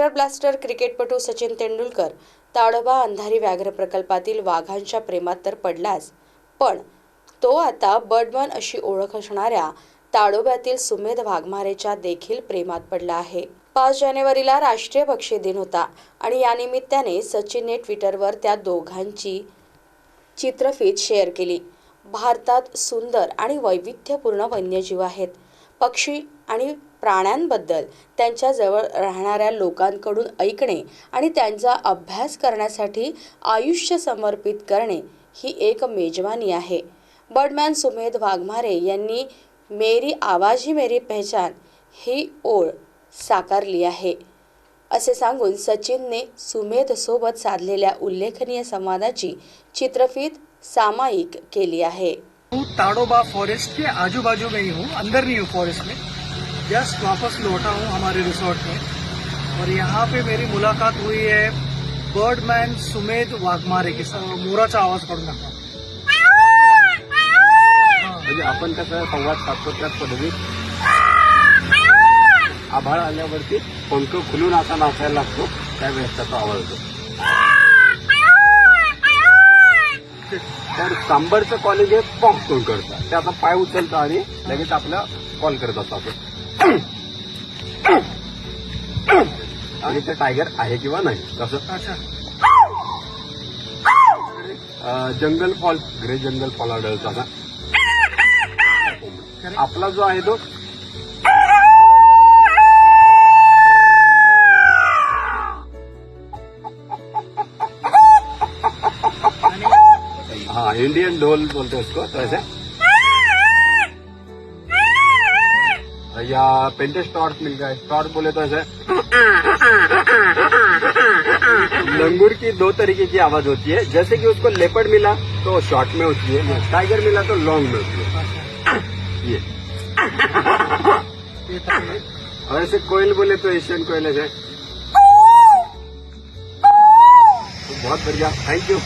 Master blaster क्रिकेटपटू सचिन तेंडुलकर ताडोबा अंधारी व्याघ्र प्रकल्पातील वाघांच्या प्रेमात तर पडलाच. पण तो आता बर्डमन अशी ओळख असणाऱ्या ताडोब्यातील सुमेध वाघमारेच्या देखील प्रेमात पडला आहे. पाच जानेवारीला राष्ट्रीय पक्षी दिन होता आणि या निमित्ताने सचिनने ट्विटरवर त्या दोघांची चित्रफीत शेअर केली. भारतात सुंदर आणि वैविध्यपूर्ण वन्यजीव आहेत. पक्षी आणि प्राण्यांबद्दल त्यांच्याजवळ राहणाऱ्या लोकांकडून ऐकणे आणि त्यांचा अभ्यास करण्यासाठी आयुष्य समर्पित करणे ही एक मेजवानी आहे. बर्डमॅन सुमेध वाघमारे यांनी मेरी आवाज ही मेरी पहचान ही ओळ साकारली आहे. असे सांगून सचिनने सुमेधसोबत साधलेल्या उल्लेखनीय संवादाची चित्रफित सामायिक केली आहे. हूँ ताड़ोबा फॉरेस्ट के आजू बाजू में ही हूँ अंदर नहीं हूँ फॉरेस्ट में जस्ट वापस लौटा हूँ हमारे रिसोर्ट में और यहाँ पे मेरी मुलाकात हुई है बर्डमैन सुमेध वाघमारे के साथ मोराचा आवाज काढून दाखवा म्हणजे आपण कसं संवाद साधतो त्याच पद्धतीत आभाळ आल्यावरती पंख खुलून असा नाचायला लागतो त्यावेळेस त्याचा आवाज होतो सांबरचं कॉलेज हे पॉम्प तोंड करतं. ते आता पाय उचलतं आणि लगेच आपला कॉल करत असतो आणि ते टायगर आहे किंवा नाही तसं. Jungle fowl grey jungle fowl आढळतो आता. आपला जो आहे तो हाँ इंडियन ढोल बोलते हैं उसको तो ऐसे। या पेंटेस टॉर्च मिल गए टॉर्च बोले तो ऐसे। लंगूर की दो तरीके की आवाज़ होती है, जैसे कि उसको लेपर्ड मिला तो शॉर्ट में होती है टाइगर मिला तो लॉन्ग में होती है। ये। और ऐसे कोयल बोले तो एशियन कोयल ऐसे। तो बहुत बढ़िया थैंक यू